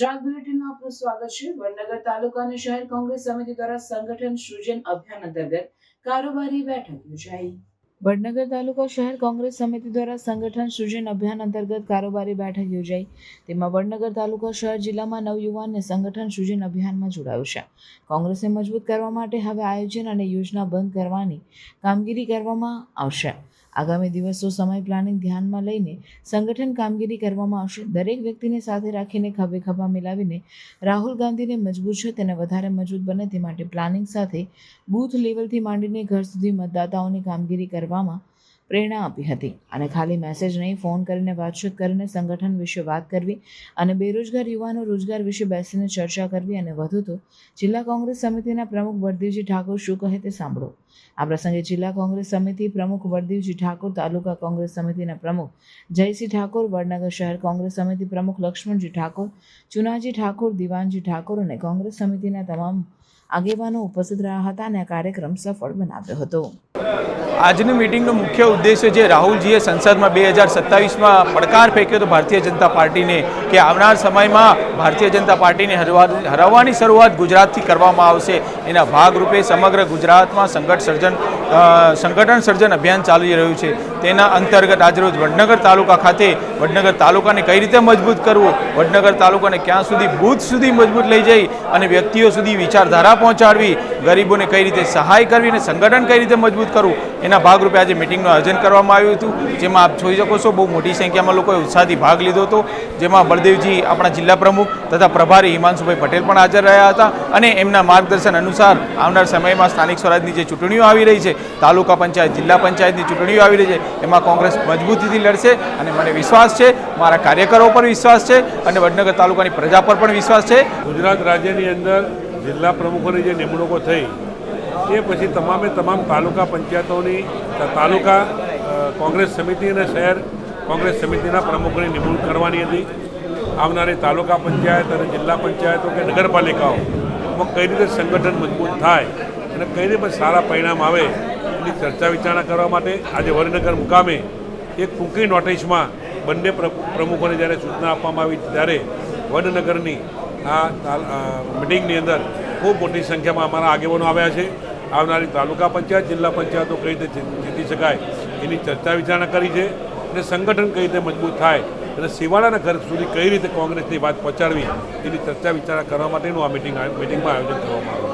ગુજરાત બુલેટિનમાં આપનું સ્વાગત છે. વડનગર તાલુકા અને શહેર કોંગ્રેસ સમિતિ દ્વારા સંગઠન સૃજન અભિયાન અંતર્ગત કારોબારી બેઠક યોજાઈ. વડનગર તાલુકા શહેર કોંગ્રેસ સમિતિ દ્વારા સંગઠન સૃજન અભિયાન અંતર્ગત કારોબારી બેઠક યોજાઈ. તેમાં વડનગર તાલુકા શહેર જિલ્લામાં નવયુવાનને સંગઠન સૃજન અભિયાનમાં જોડાયું છે. કોંગ્રેસને મજબૂત કરવા માટે હવે આયોજન અને યોજના બંધ કરવાની કામગીરી કરવામાં આવશે. આગામી દિવસો સમય પ્લાનિંગ ધ્યાનમાં લઈને સંગઠન કામગીરી કરવામાં આવશે. દરેક વ્યક્તિને સાથે રાખીને ખભે ખભા મિલાવીને રાહુલ ગાંધીને મજબૂત છે તેને વધારે મજબૂત બને તે માટે પ્લાનિંગ સાથે બૂથ લેવલથી માંડીને ઘર સુધી મતદાતાઓની કામગીરી કરવામાં પ્રેરણા આપી હતી. અને ખાલી મેસેજ નહીં ફોન કરીને વાતચીત કરીને સંગઠન વિશે વાત કરવી અને બેરોજગાર યુવાનો રોજગાર વિશે બેસીને ચર્ચા કરવી અને વધુ તો જિલ્લા કોંગ્રેસ સમિતિના પ્રમુખ વરદેવજી ઠાકોર શું કહે તે સાંભળો. આ પ્રસંગે જિલ્લા કોંગ્રેસ સમિતિ પ્રમુખ વરદેવજી ઠાકોર, તાલુકા કોંગ્રેસ સમિતિના પ્રમુખ જયસિંહ ઠાકોર, વડનગર શહેર કોંગ્રેસ સમિતિ પ્રમુખ લક્ષ્મણજી ઠાકોર, ચુનાજી ઠાકોર, દિવાનજી ઠાકોર અને કોંગ્રેસ સમિતિના તમામ આગેવાનો ઉપસ્થિત રહ્યા હતા અને કાર્યક્રમ સફળ બનાવ્યો હતો. આજની મિટિંગનો મુખ્ય ઉદ્દેશ્ય જે રાહુલજીએ સંસદમાં બે હજાર સત્તાવીસમાં પડકાર ફેંક્યો હતો ભારતીય જનતા પાર્ટીને કે આવનાર સમયમાં ભારતીય જનતા પાર્ટીને હરવા હરાવવાની શરૂઆત ગુજરાતથી કરવામાં આવશે. એના ભાગરૂપે સમગ્ર ગુજરાતમાં સંગઠ સર્જન સંગઠન સર્જન અભિયાન ચાલી રહ્યું છે. તેના અંતર્ગત આજરોજ વડનગર તાલુકા ખાતે વડનગર તાલુકાને કઈ રીતે મજબૂત કરવું? વડનગર તાલુકાને ક્યાં સુધી બૂથ સુધી મજબૂત લઈ જઈ અને વ્યક્તિઓ સુધી વિચારધારા પહોંચાડવી? ગરીબોને કઈ રીતે સહાય કરવી અને સંગઠન કઈ રીતે મજબૂત કરવું? એના ભાગરૂપે આજે મિટિંગનું આયોજન કરવામાં આવ્યું હતું, જેમાં આપ જોઈ શકો છો બહુ મોટી સંખ્યામાં લોકોએ ઉત્સાહથી ભાગ લીધો હતો. જેમાં બળદેવજી આપણા જિલ્લા પ્રમુખ તથા પ્રભારી હિમાંશુભાઈ પટેલ પણ હાજર રહ્યા હતા અને એમના માર્ગદર્શન અનુસાર આવનાર સમયમાં સ્થાનિક સ્વરાજની જે ચૂંટણીઓ આવી રહી છે તાલુકા પંચાયત, જિલ્લા પંચાયતની ચૂંટણીઓ આવી રહી છે. એમાં કોંગ્રેસ મજબૂતીથી લડશે અને મને વિશ્વાસ છે, મારા કાર્યકરો પર વિશ્વાસ છે અને વડનગર તાલુકાની પ્રજા પર પણ વિશ્વાસ છે. ગુજરાત રાજ્યની અંદર જિલ્લા પ્રમુખોની જે નિમણૂકો થઈ, એ પછી તમામે તમામ તાલુકા પંચાયતોની તાલુકા કોંગ્રેસ સમિતિ અને શહેર કોંગ્રેસ સમિતિના પ્રમુખોની નિમણૂક કરવાની હતી. આવનારી તાલુકા પંચાયત અને જિલ્લા પંચાયતો કે નગરપાલિકાઓમાં કઈ રીતે સંગઠન મજબૂત થાય અને કઈ રીતે સારા પરિણામ આવે ચર્ચા વિચારણા કરવા માટે આજે વડનગર મુકામે એક ટૂંકી નોટિસમાં બંને પ્રમુખોને જ્યારે સૂચના આપવામાં આવી ત્યારે વડનગરની આ મિટિંગની અંદર ખૂબ મોટી સંખ્યામાં અમારા આગેવાનો આવ્યા છે. આવનારી તાલુકા પંચાયત, જિલ્લા પંચાયતો કઈ રીતે જીતી શકાય એની ચર્ચા વિચારણા કરી છે અને સંગઠન કઈ રીતે મજબૂત થાય અને સિવાડાના ઘર સુધી કઈ રીતે કોંગ્રેસની વાત પહોંચાડવી એની ચર્ચા વિચારણા કરવા માટેનું આ મિટિંગ મિટિંગમાં આયોજન કરવામાં આવ્યું